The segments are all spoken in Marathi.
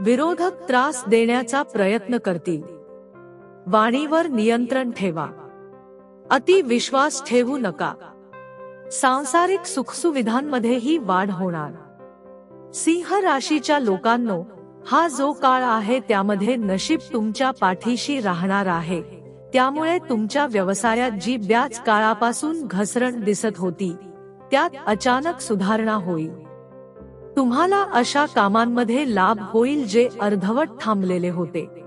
विरोधक त्रास देण्याचा प्रयत्न करतील. वाणीवर नियंत्रण ठेवा. अति विश्वास ठेवू नका. सांसारिक सुखसुविधांमध्येही वाढ होणार. सिंह राशीच्या लोकांनो हा जो काळ आहे त्यामध्ये नशीब तुमच्या पाठीशी राहणार आहे. त्यामुळे तुमच्या व्यवसायात जी ब्याच काळापासून घसरण दिसत होती त्यात अचानक सुधारणा होईल. तुम्हाला अशा कामांमध्ये लाभ होईल जे अर्धवट थांबलेले होते.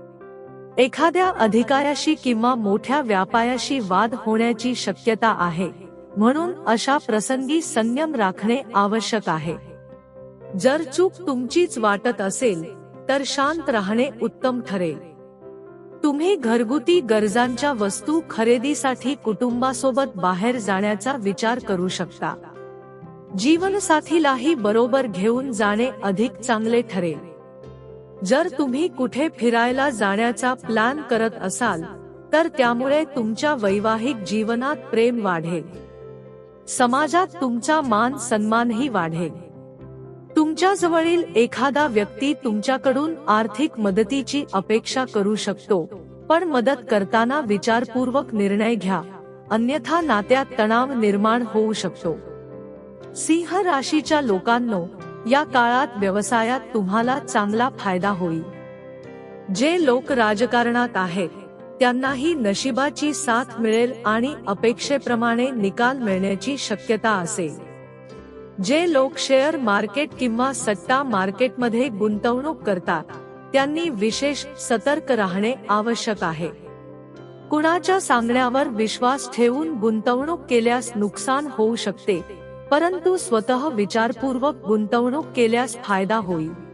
एखाद्या अधिकाऱ्याशी किंवा मोठ्या व्यापाऱ्याशी वाद होण्याची शक्यता आहे म्हणून अशा प्रसंगी संयम राखणे आवश्यक आहे. जर चूक तुमचीच वाटत असेल तर शांत राहणे उत्तम ठरेल. तुम्ही घरगुती गरजांच्या वस्तू खरेदीसाठी कुटुंबासोबत बाहेर जाण्याचा विचार करू शकता. जीवनसाथीलाही बरोबर घेऊन जाणे अधिक चांगले ठरेल. जर तुम्ही कुठे फिरायला जाण्याचा प्लॅन करत असाल तर त्यामुळे तुमच्या वैवाहिक जीवनात प्रेम वाढेल. समाजात तुमचा मान सन्मानही वाढेल. तुमच्या जवळील एखादा व्यक्ती तुमच्याकडून आर्थिक मदतीची अपेक्षा करू शकतो पण मदत करताना विचारपूर्वक निर्णय घ्या. अन्यथा नात्यात तणाव निर्माण होऊ शकतो. सिंह राशीच्या लोकांनो या काळात व्यवसायात तुम्हाला चांगला फायदा होईल. जे लोक राजकारणात आहेत त्यांनाही नशिबाची साथ मिळेल आणि अपेक्षेप्रमाणे निकाल मिळण्याची शक्यता असेल. जे लोक शेअर मार्केट किंवा सट्टा मार्केटमध्ये गुंतवणूक करतात त्यांनी विशेष सतर्क राहणे आवश्यक आहे. कुणाच्या सांगण्यावर विश्वास ठेवून गुंतवणूक केल्यास नुकसान होऊ शकते परंतु स्वतः विचारपूर्वक गुंतवणूक केल्यास फायदा होईल.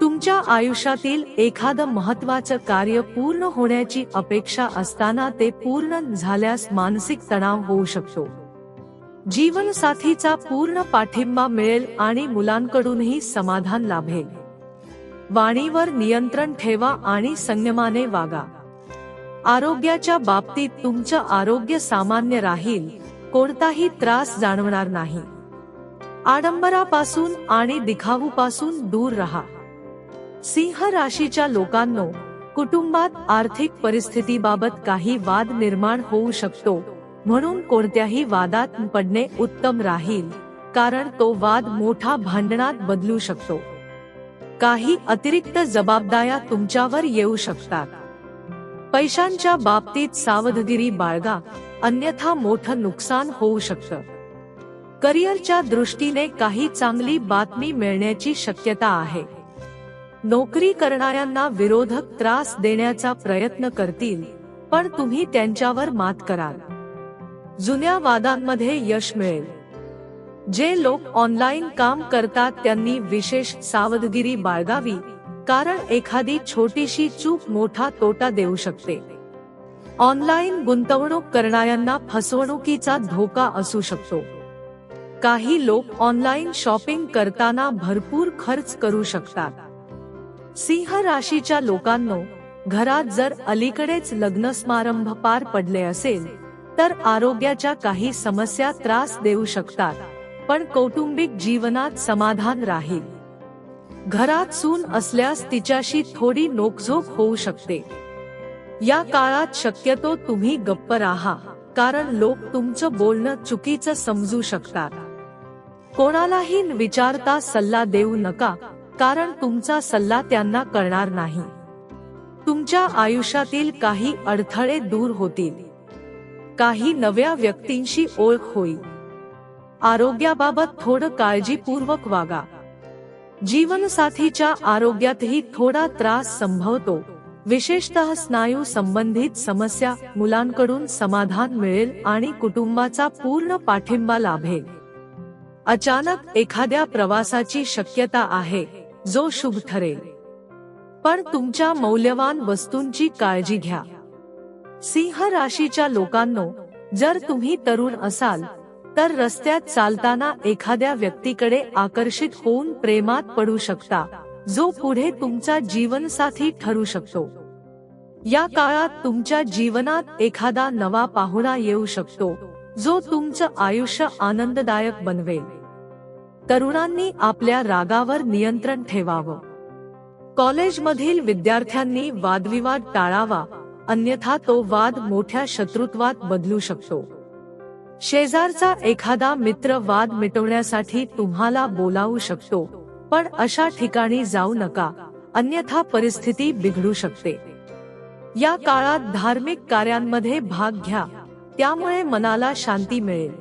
तुमच्या आयुष्यातील एखादं महत्वाचं कार्य पूर्ण होण्याची अपेक्षा असताना ते पूर्ण झाल्यास मानसिक तणाव होऊ शकतो. जीवनसाथीचा पूर्ण पाठिंबा मिळेल आणि मुलांकडूनही समाधान लाभेल. वाणीवर नियंत्रण ठेवा आणि संयमाने वागा. आरोग्याच्या बाबतीत तुमचं आरोग्य सामान्य राहील. कोणताही त्रास जाणवणार नाही. आडंबरापासून आणि दिखाऊपासून दूर राहा. सिंह राशीच्या लोकांनो कुटुंबात आर्थिक परिस्थितीबाबत काही वाद निर्माण होऊ शकतो म्हणून कोणत्याही वादात पडणे उत्तम राहील कारण तो वाद मोठा भांडणात बदलू शकतो. काही अतिरिक्त जबाबदाऱ्या तुमच्यावर येऊ शकतात. पैशांच्या बाबतीत सावधगिरी बाळगा अन्यथा मोठं नुकसान होऊ शकतं. करिअरच्या दृष्टीने काही चांगली बातमी मिळण्याची शक्यता आहे. नोकरी करणाऱ्यांना विरोधक त्रास देण्याचा प्रयत्न करतील पण तुम्ही त्यांच्यावर मात कराल. जुन्या वादांमध्ये यश मिळेल. जे लोक ऑनलाईन काम करतात त्यांनी विशेष सावधगिरी बाळगावी कारण एखादी छोटीशी चूक मोठा तोटा देऊ शकते. ऑनलाईन गुंतवणूक करणाऱ्यांना फसवणुकीचा धोका असू शकतो. काही लोक ऑनलाईन शॉपिंग करताना भरपूर खर्च करू शकतात. सिंह राशीच्या लोकांनो घरात जर अलीकडेच लग्न समारंभ पार पडले असेल तर आरोग्याच्या काही समस्या त्रास देऊ शकतात पण कौटुंबिक जीवनात समाधान राहील. घरात सून असल्यास तिच्याशी थोडी नोकझोक होऊ शकते. या काळात शक्यतो तुम्ही गप्प राहा कारण लोक तुमचं बोलणं चुकीचं समजू शकतात. कोणालाही विचारता सल्ला देऊ नका कारण तुमचा सल्ला त्यांना कळणार नाही. तुमच्या आयुष्यातील काही अडथळे दूर होतील. काही नव्या व्यक्तींशी ओळख होईल. आरोग्याबाबत थोडं काळजीपूर्वक वागा. जीवनसाथीच्या आरोग्यातही थोडा त्रास संभवतो. विशेषतः स्नायू संबंधित समस्या मुलांकडून समाधान मिळेल आणि कुटुंबाचा पूर्ण पाठिंबा लाभेल. अचानक एखाद्या प्रवासाची शक्यता आहे जो शुभ ठरेल. पण तुमच्या मौल्यवान वस्तूंची काळजी घ्या. सिंह राशीच्या लोकांनो जर तुम्ही तरुण असाल तर रस्त्यात चालताना एखाद्या व्यक्तीकडे आकर्षित होऊन प्रेमात पडू शकता जो पुढे तुमचा जीवनसाथी ठरू शकतो. या काळात तुमच्या जीवनात एखादा नवा पाहुणा येऊ शकतो जो तुमचं आयुष्य आनंददायक बनवेल. तरुणांनी आपल्या रागावर नियंत्रण ठेवावं. कॉलेजमधील विद्यार्थ्यांनी वादविवाद टाळावा अन्यथा तो वाद मोठ्या शत्रुत्वात बदलू शकतो. शेजारचा एखादा मित्र वाद मिटवण्यासाठी तुम्हाला बोलावू शकतो पण अशा ठिकाणी जाऊ नका अन्यथा परिस्थिती बिघडू शकते. या काळात धार्मिक कार्यांमध्ये भाग घ्या त्यामुळे मनाला शांती मिळेल.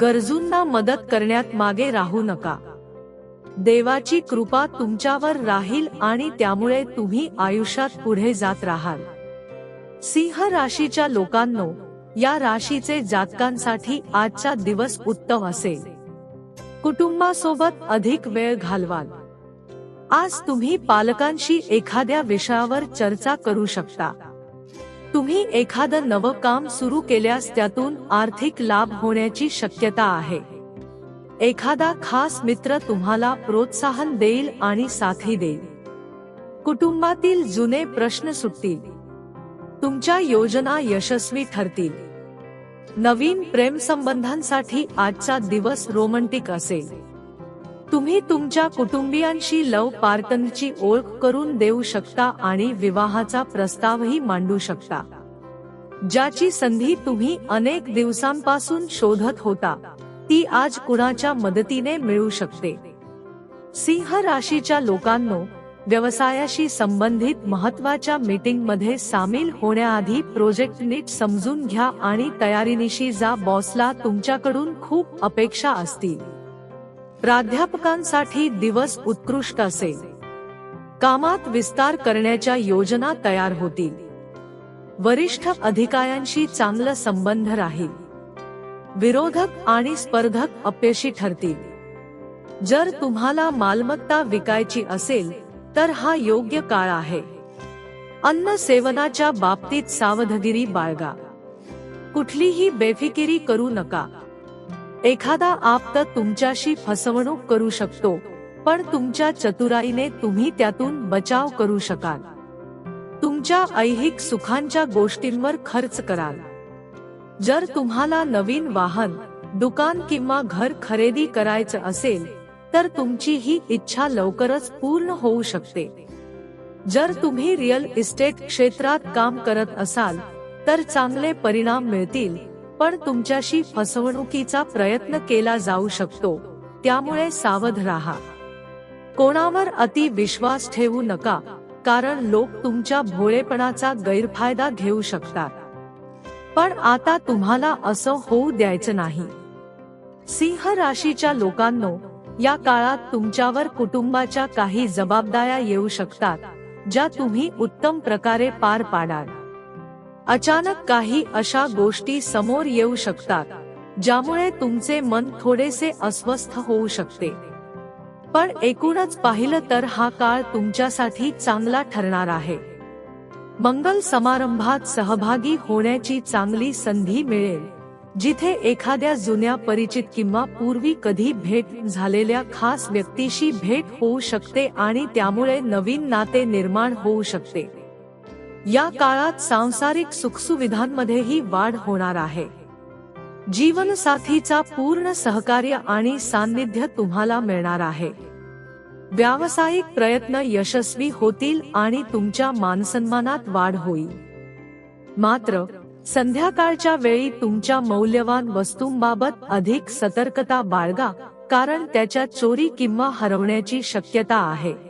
गरजूंना मदत करण्यात मागे राहू नका. देवाची कृपा तुमच्यावर राहील आणि त्यामुळे तुम्ही आयुष्यात पुढे जात राहाल. सिंह राशीच्या लोकांनो या राशीचे जातकांसाठी आजचा दिवस उत्तम असेल. कुटुंबासोबत अधिक वेळ घालवाल. आज तुम्ही पालकांशी एखाद्या विषयावर चर्चा करू शकता. तुम्ही एखादं नवं काम सुरू केल्यास त्यातून आर्थिक लाभ होण्याची शक्यता आहे. एखादा खास मित्र तुम्हाला प्रोत्साहन देईल आणि साथी देईल. कुटुंबातील जुने प्रश्न सुटतील. तुमच्या योजना यशस्वी ठरतील. नवीन प्रेम संबंधांसाठी आजचा दिवस रोमांटिक असेल. तुम्ही तुमच्या कुटुंबियांशी लव पार्टनरची ओळख करून देऊ शकता आणि विवाहाचा प्रस्तावही मांडू शकता. ज्याची संधी तुम्ही अनेक दिवसांपासून शोधत होता ती आज कुणाच्या मदतीने मिळू शकते? सिंह राशीच्या लोकांनो व्यवसायाशी संबंधित महत्त्वाच्या मीटिंगमध्ये सामील होण्याआधी प्रोजेक्ट नीट समजून घ्या आणि तयारीनिशी जा बॉसला तुमच्याकडून खूप अपेक्षा असतील. प्राध्यापकांसाठी दिवस उत्कृष्ट असेल. कामात विस्तार करण्याच्या योजना तयार होतील. वरिष्ठ अधिकाऱ्यांशी चांगलं संबंध राहील. विरोधक आणि स्पर्धक अपयशी ठरतील. जर तुम्हाला मालमत्ता विकायची असेल तर हा योग्य काळ आहे. अन्न सेवनाच्या बाबतीत सावधगिरी बाळगा. कुठलीही बेफिकिरी करू नका. एखादा आप्त तुमच्याशी फसवणूक करू शकतो पण तुमच्या चतुराईने तुम्ही त्यातून बचाव करू शकाल. तुमच्या ऐहिक सुखांच्या गोष्टींवर खर्च कराल. जर तुम्हाला नवीन वाहन दुकान किंवा घर खरेदी करायचं असेल तर तुमची ही इच्छा लवकरच पूर्ण होऊ शकते. जर तुम्ही रिअल इस्टेट क्षेत्रात काम करत असाल तर चांगले परिणाम मिळतील पण तुमच्याशी फसवणुकीचा प्रयत्न केला जाऊ शकतो त्यामुळे सावध राहा. कोणावर अति विश्वास ठेवू नका कारण लोक तुमच्या भोळेपणाचा गैरफायदा घेऊ शकतात. पण आता तुम्हाला असं होऊ द्यायचं नाही. सिंह राशीच्या लोकांनो या काळात तुमच्यावर कुटुंबाच्या काही जबाबदाऱ्या येऊ शकतात ज्या तुम्ही उत्तम प्रकारे पार पाडाल. अचानक काही अशा गोष्टी समोर येऊ शकतात ज्यामुळे तुमचे मन थोडेसे अस्वस्थ होऊ शकते. पण एकूणच पाहिलं तर हा काळ तुमच्यासाठी चांगला ठरणार आहे. मंगल समारंभात सहभागी होण्याची चांगली संधी मिळेल. जिथे एखाद्या जुन्या परिचित किंवा पूर्वी कधी भेट झालेल्या खास व्यक्तीशी भेट होऊ शकते आणि त्यामुळे नवीन नाते निर्माण होऊ शकते. या काळात सांसारिक सुखसुविधांमध्येही वाढ होणार आहे. जीवनसाथीचा पूर्ण सहकार्य आणि सान्निध्य तुम्हाला मिळणार आहे. व्यावसायिक प्रयत्न यशस्वी होतील आणि तुमच्या मानसन्मानात वाढ होईल. मात्र संध्याकाळच्या वेळी तुमच्या मौल्यवान वस्तूंबाबत अधिक सतर्कता बाळगा कारण त्याच्या चोरी किंवा हरवण्याची शक्यता आहे.